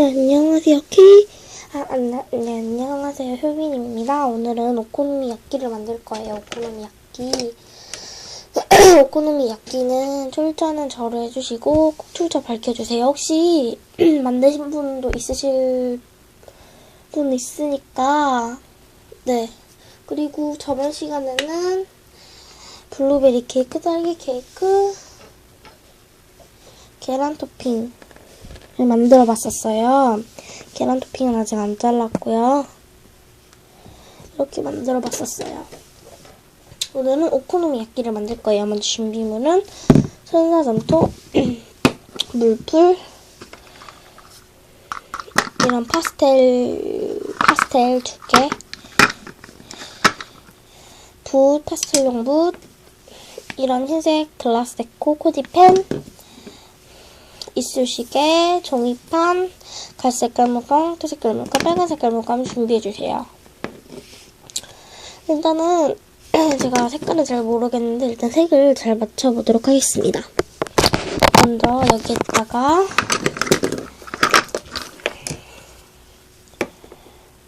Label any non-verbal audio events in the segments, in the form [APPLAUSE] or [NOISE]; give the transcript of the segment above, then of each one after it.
네, 안녕하세요. K. 아, 안, 네, 안녕하세요. 효빈입니다. 오늘은 오코노미야끼를 만들 거예요. 오코노미야끼. [CLEARS THROAT] 오코노미야끼는 출처는 저를 해주시고 꼭 출처 밝혀주세요. 혹시 [CLEARS THROAT] 만드신 분도 있으실 분 있으니까 네. 그리고 저번 시간에는 블루베리 케이크, 딸기 케이크, 계란 토핑 만들어 봤었어요. 계란 토핑은 아직 안 잘랐고요. 이렇게 만들어 봤었어요. 오늘은 오코노미야끼를 만들 거예요. 먼저 준비물은 천사점토, [CLEARS THROAT] 물풀, 이런 파스텔, 파스텔 두 개, 붓, 파스텔용 붓, 이런 흰색 글라스 데코 코디펜, 이쑤시개, 종이판, 갈색깔 물감, 토색깔 물감, 빨간색깔 물감 준비해주세요. 일단은 [CLEARS THROAT] 제가 색깔을 잘 모르겠는데 일단 색을 잘 맞춰보도록 하겠습니다. 먼저 여기에다가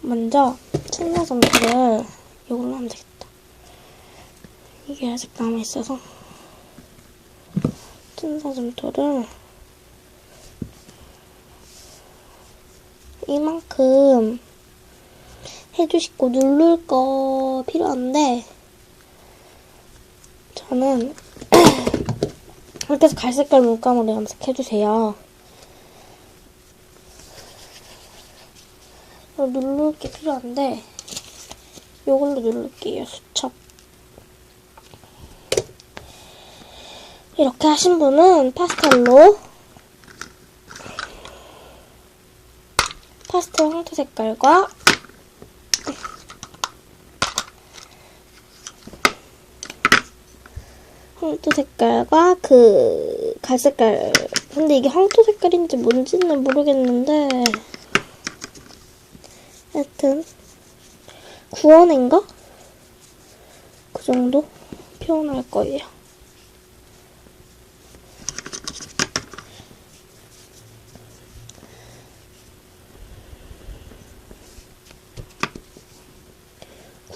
먼저 천사점토를 이걸로 하면 되겠다. 이게 아직 남아있어서 천사점토를 이만큼 해주시고 누를 거 필요한데 저는 [CLEARS THROAT] 이렇게 해서 갈색깔 물감으로 염색해주세요. 누를 게 필요한데 이걸로 누를게요. 수첩. 이렇게 하신 분은 파스텔로 파스텔 황토 색깔과 황토 색깔과 그 갈색깔 근데 이게 황토 색깔인지 뭔지는 모르겠는데 하여튼 구원인가? 그 정도 표현할 거예요.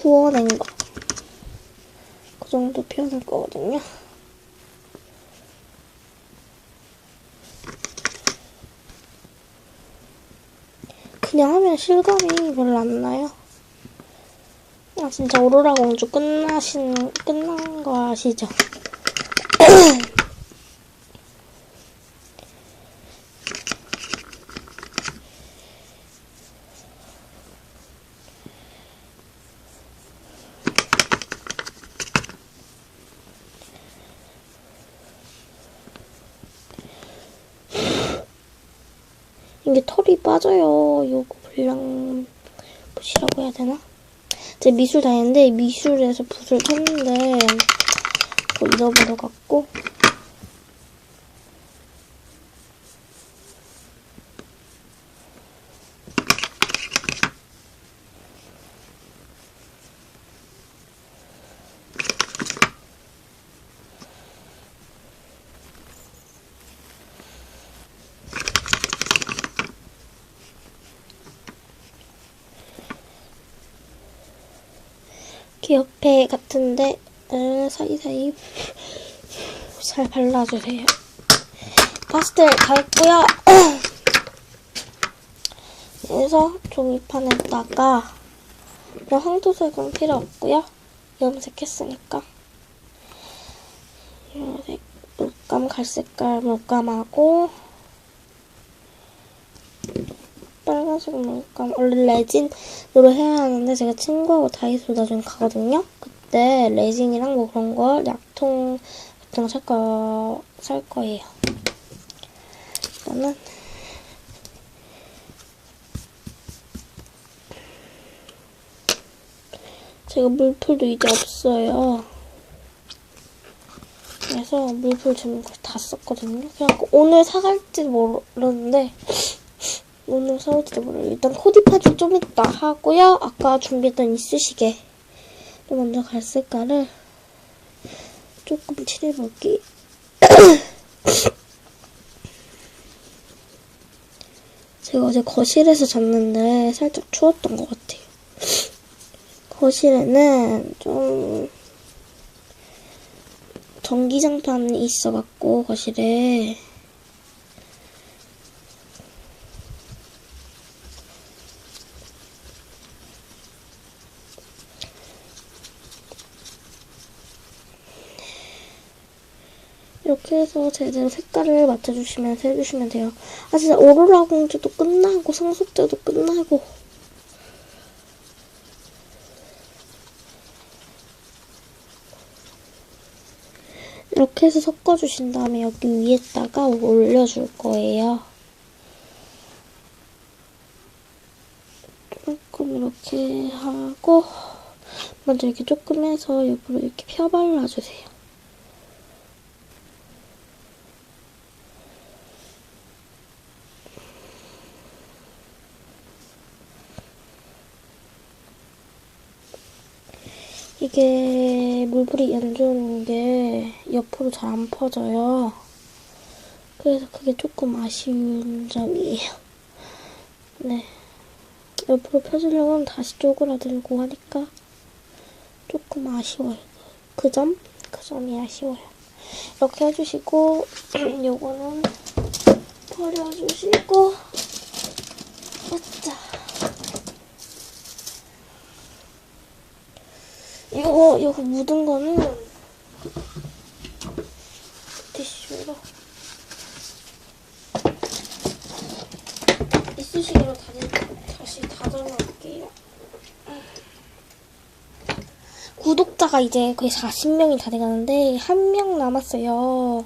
구워낸 거. 그 정도 표현할 거거든요. 그냥 하면 실감이 별로 안 나요. 아, 진짜 오로라 공주 끝나신, 끝난 거 아시죠? 이게 털이 빠져요. 요거 불량 붓이라고 해야 되나? 제 미술 다녔는데 미술에서 붓을 탔는데 그거 잃어버려갖고 이렇게 옆에 같은데 을 사이사이 잘 발라주세요. 파스텔 다 했고요. [CLEARS THROAT] 그래서 종이판에다가 황토색은 필요 없고요. 염색했으니까 염색 물감 갈색깔 물감하고 빨간색 물감 원래 레진으로 해야 하는데 제가 친구하고 다이소 나중에 가거든요. 그때 레진이랑 뭐 그런 걸 약통 같은 거살 거, 살 거예요. 일단은 제가 물풀도 이제 없어요. 그래서 물풀 지금 다 썼거든요. 그냥 오늘 사갈지 모르는데 오늘 사올지도 모르겠어요. 일단 코디파주 좀 이따 하고요. 아까 준비했던 이쑤시개 또 먼저 갈 색깔을 조금 칠해볼게요. [COUGHS] 제가 어제 거실에서 잤는데 살짝 추웠던 것 같아요. 거실에는 좀 전기장판이 있어갖고 거실에 이렇게 해서 제대로 색깔을 맞춰주시면서 해주시면 돼요. 아 진짜 오로라 공주도 끝나고 성숙제도 끝나고 이렇게 해서 섞어주신 다음에 여기 위에다가 올려줄 거예요. 조금 이렇게 하고 먼저 이렇게 조금 해서 옆으로 이렇게 펴 발라주세요. 이게 물불이 안 좋은 게 옆으로 잘 안 퍼져요. 그래서 그게 조금 아쉬운 점이에요. 네. 옆으로 펴주려면 다시 쪼그라들고 하니까 조금 아쉬워요. 그 점? 그 점이 아쉬워요. 이렇게 해주시고, [CLEARS THROAT] 요거는 버려주시고, 자. 이거, 이거 묻은 거는 티슈로 이쑤시개로 다시, 다시 다듬어볼게요. 구독자가 이제 거의 40명이 다 돼가는데 한 명 남았어요.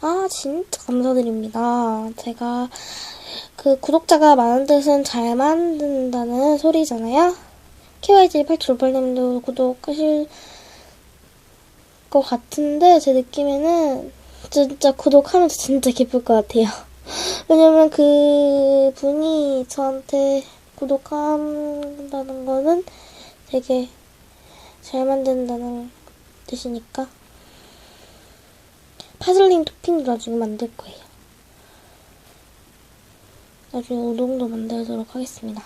아 진짜 감사드립니다. 제가 그 구독자가 많은 뜻은 잘 만든다는 소리잖아요. KYJ 8758님도 구독하실 것 같은데 제 느낌에는 진짜 구독하면서 진짜 기쁠 것 같아요. [LAUGHS] 왜냐면 그 분이 저한테 구독한다는 거는 되게 잘 만든다는 뜻이니까 파슬린 토핑도 나중에 만들 거예요. 나중에 우동도 만들도록 하겠습니다.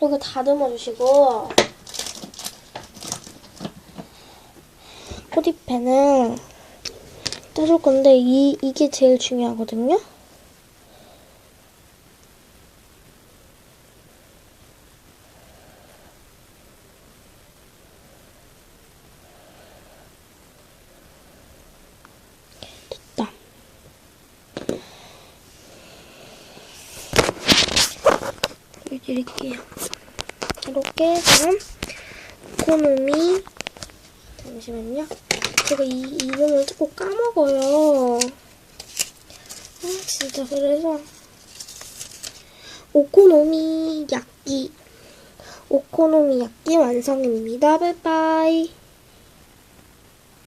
이렇게 다듬어 주시고 코디펜은 따줄 건데 이 이게 제일 중요하거든요. 됐다. 보여드릴게요. 이렇게 지금 고놈이 잠시만요. 제가 이 이름을 자꾸 까먹어요. 아 진짜 그래서 오코노미 야끼 오코노미 야끼 완성입니다. 바이바이.